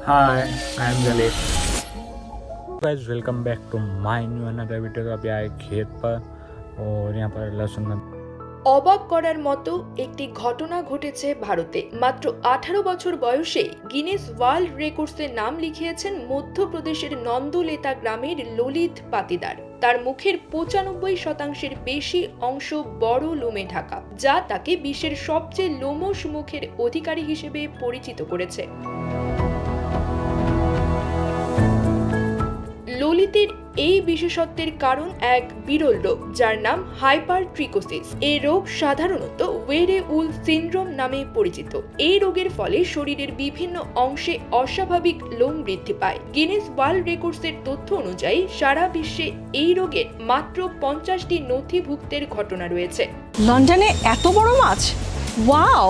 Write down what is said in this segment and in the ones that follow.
Hi, I am Galit. Guys, welcome back to my new another video. तो अभी आए खेत पर और यहाँ पर लहसुन में অবাক করার মতো একটি ঘটনা ঘটেছে ভারতে মাত্র আঠারো বছর বয়সে গিনেস ওয়ার্ল্ড রেকর্ডসে নাম লিখিয়েছেন মধ্যপ্রদেশের নন্দলেতা গ্রামের ললিত পাতিদার তার মুখের পঁচানব্বই শতাংশের বেশি অংশ বড় লোমে ঢাকা যা তাকে বিশ্বের সবচেয়ে লোমশ মুখের অধিকারী হিসেবে পরিচিত করেছে ললিতের এই বিশেষত্বের কারণ এক বিরল রোগ, যার নাম হাইপার ট্রিকোসিস এই রোগ সাধারণত ওয়েরে উল সিনড্রোম নামে পরিচিত। এই রোগের ফলে শরীরের বিভিন্ন অংশে অস্বাভাবিক লোম বৃদ্ধি পায়। গিনেস ওয়ার্ল্ড রেকর্ডসের তথ্য অনুযায়ী, সারা বিশ্বে এই রোগের মাত্র পঞ্চাশটি নথিভুক্তের ঘটনা রয়েছে। লন্ডনে এত বড় মাছ? ওয়াও!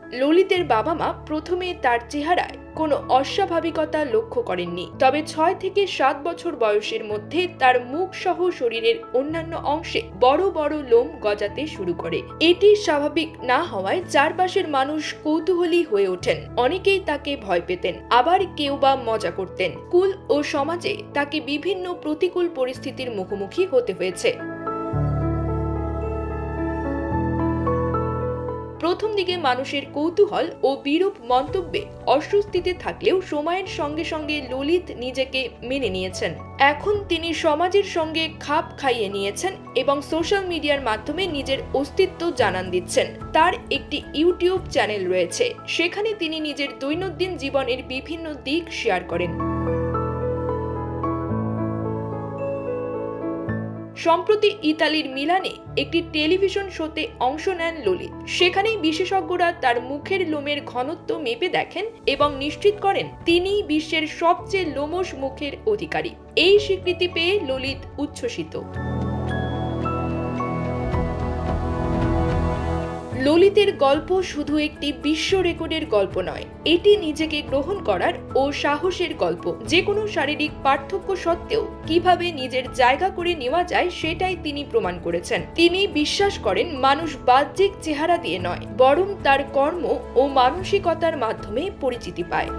ললিতের বাবা মা প্রথমে তার চেহারায় কোনো অস্বাভাবিকতা লক্ষ্য করেননি। তবে ছয় থেকে সাত বছর বয়সের মধ্যে তার মুখ সহ শরীরের অন্যান্য অংশে বড় বড় লোম গজাতে শুরু করে। এটি স্বাভাবিক না হওয়ায় চারপাশের মানুষ কৌতূহলী হয়ে ওঠেন। অনেকেই তাকে ভয় পেতেন, আবার কেউ বা মজা করতেন। স্কুল ও সমাজে তাকে বিভিন্ন প্রতিকূল পরিস্থিতির মুখোমুখি হতে হয়েছে। প্রথম দিকে মানুষের কৌতূহল ও বিরূপ মন্তব্যে অস্বস্তিতে থাকলেও সময়ের সঙ্গে সঙ্গে ললিত নিজেকে মেনে নিয়েছেন। এখন তিনি সমাজের সঙ্গে খাপ খাইয়ে নিয়েছেন এবং সোশ্যাল মিডিয়ার মাধ্যমে নিজের অস্তিত্ব জানান দিচ্ছেন। তার একটি ইউটিউব চ্যানেল রয়েছে। সেখানে তিনি নিজের দৈনন্দিন জীবনের বিভিন্ন দিক শেয়ার করেন। সম্প্রতি ইতালির মিলানে একটি টেলিভিশন শোতে অংশ নেন ললিত। সেখানেই বিশেষজ্ঞরা তার মুখের লোমের ঘনত্ব মেপে দেখেন এবং নিশ্চিত করেন তিনি বিশ্বের সবচেয়ে লোমশ মুখের অধিকারী। এই স্বীকৃতি পেয়ে ললিত উচ্ছ্বসিত। ললিতের গল্প শুধু একটি বিশ্ব রেকর্ডের গল্প নয়, এটি নিজেকে গ্রহণ করার ও সাহসের গল্প। যে কোনো শারীরিক পার্থক্য সত্ত্বেও কীভাবে নিজের জায়গা করে নেওয়া যায় সেটাই তিনি প্রমাণ করেছেন। তিনি বিশ্বাস করেন মানুষ বাহ্যিক চেহারা দিয়ে নয়, বরং তার কর্ম ও মানসিকতার মাধ্যমে পরিচিতি পায়।